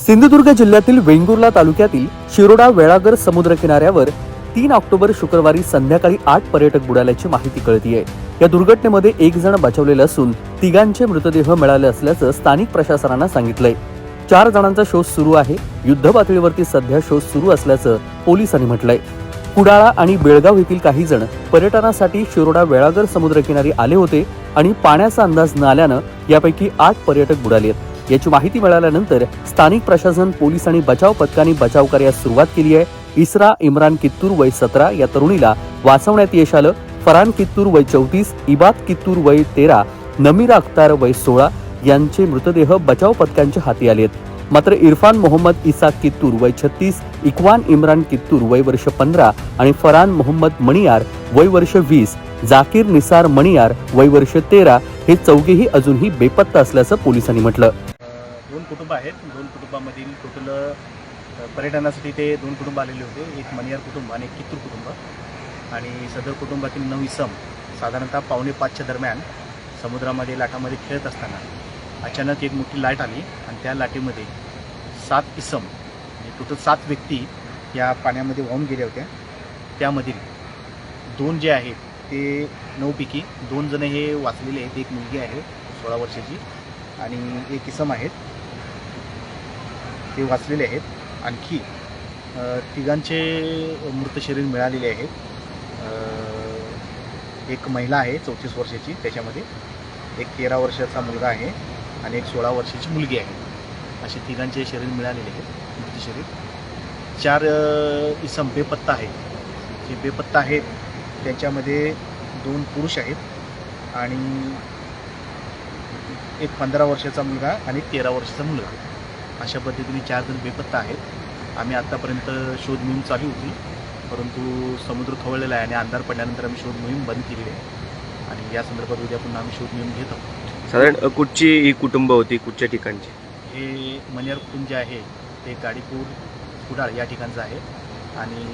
सिंधुदुर्ग जिल्ह्यातील वेंगुर्ला तालुक्यातील शिरोडा वेळागर समुद्र किनाऱ्यावर तीन ऑक्टोबर शुक्रवारी संध्याकाळी आठ पर्यटक बुडाल्याची माहिती कळतीये. या दुर्घटनेमध्ये एक जण बचावलेले असून तिघांचे मृतदेह मिळाले असल्याचं स्थानिक प्रशासनानं सांगितलंय. चार जणांचा शोध सुरू आहे. युद्ध पातळीवरती सध्या शोध सुरू असल्याचं पोलिसांनी म्हटलंय. कुडाळा आणि बेळगाव येथील काही जण पर्यटनासाठी शिरोडा वेळागर समुद्रकिनारी आले होते आणि पाण्याचा अंदाज न आल्यानं यापैकी आठ पर्यटक बुडाले आहेत. याची माहिती मिळाल्यानंतर स्थानिक प्रशासन पोलीस आणि बचाव पथकांनी बचाव कार्यास सुरुवात केली आहे. इस्रा इम्रान कित्तूर वय सतरा या तरुणीला वाचवण्यात यश आलं. फरान कित्तूर वय चौतीस इबाद कित्तूर वय तेरा नमीरा अख्तार वय सोळा यांचे मृतदेह बचाव पथकांच्या हाती आले आहेत मात्र इरफान मोहम्मद इसा कित्तूर वय छत्तीस इक्वान इम्रान कित्तूर वय वर्ष पंधरा आणि फरान मोहम्मद मणियार वय वर्ष वीस जाकीर निसार मणियार वय वर्ष तेरा हे चौघेही अजूनही बेपत्ता असल्याचं पोलिसांनी म्हटलं. कुटुंब आहेत. दोन कुटुंबामधील टोटल पर्यटनासाठी ते दोन कुटुंब आलेले होते. एक मनियार कुटुंब आणि एक कित्तूर कुटुंब. आणि सदर कुटुंबातील नऊ इसम साधारणतः पावणे पाचच्या दरम्यान समुद्रामध्ये लाटामध्ये खेळत असताना अचानक एक मोठी लाट आली आणि त्या लाटेमध्ये सात इसम म्हणजे टोटल सात व्यक्ती या पाण्यामध्ये वाहून गेल्या होत्या. त्यामधील दोन जे आहेत ते नऊपैकी दोन जण हे वाचलेले आहेत. एक मुलगी आहे सोळा वर्षाची. आणि एक इसम आहेत. ते वाचलेले आहेत. आणखी तिघांचे मृत शरीर मिळालेले आहेत. एक महिला आहे चौतीस वर्षाची. त्याच्यामध्ये एक तेरा वर्षाचा मुलगा आहे आणि एक सोळा वर्षाची मुलगी आहे. असे तिघांचे शरीर मिळालेले आहेत मृत शरीर चार इसम बेपत्ता आहेत. जे बेपत्ता आहेत त्यांच्यामध्ये दोन पुरुष आहेत आणि एक पंधरा वर्षाचा मुलगा आणि तेरा वर्षाचा मुलगा. अशा पद्धतीने चार जण बेपत्ता आहेत. आम्ही आत्तापर्यंत शोध मोहीम चालू होती. परंतु समुद्र खवळलेला आहे आणि अंधार पडल्यानंतर आम्ही शोध मोहीम बंद केलेली आहे. आणि या संदर्भात उद्या पुन्हा आम्ही शोध मोहीम घेत आहोत. साधारण कुठची ही कुटुंब होती? कुठच्या ठिकाणची? हे मनियार कुटुंब जे आहे ते गाडीपूर कुडाळ या ठिकाणचं आहे. आणि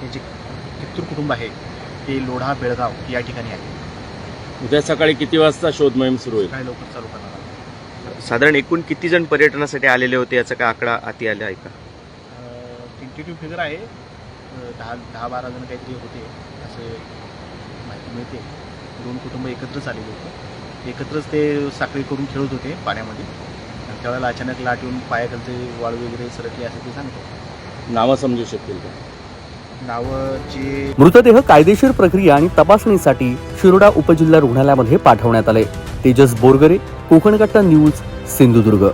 हे जे कित्तूर कुटुंब आहे ते लोढा बेळगाव या ठिकाणी आहे. उद्या सकाळी किती वाजता शोध मोहीम सुरू होईल? काय लवकर चालू आहोत. साधारण एकूण किती जण पर्यटनासाठी आलेले होते याचा काय आकडा हाती आला आहे का? टेंटेटिव्ह फिगर आहे. दहा दहा बारा जण काहीतरी होते असे माहिती मिळते. दोन कुटुंब एकत्रच आलेले होते. एकत्रच ते साखळी करून खेळत होते पाण्यामध्ये. आणि त्यावेळेला अचानक लाट येऊन पायाखालचे वाळू वगैरे सरकले असं ते सांगतो नावं समजू शकतील का? नावं जे मृतदेह कायदेशीर प्रक्रिया आणि तपासणीसाठी शिरोडा उपजिल्हा रुग्णालयामध्ये पाठवण्यात आले. तेजस बोरगरे कोकणकट्टा न्यूज सिंधुदुर्ग.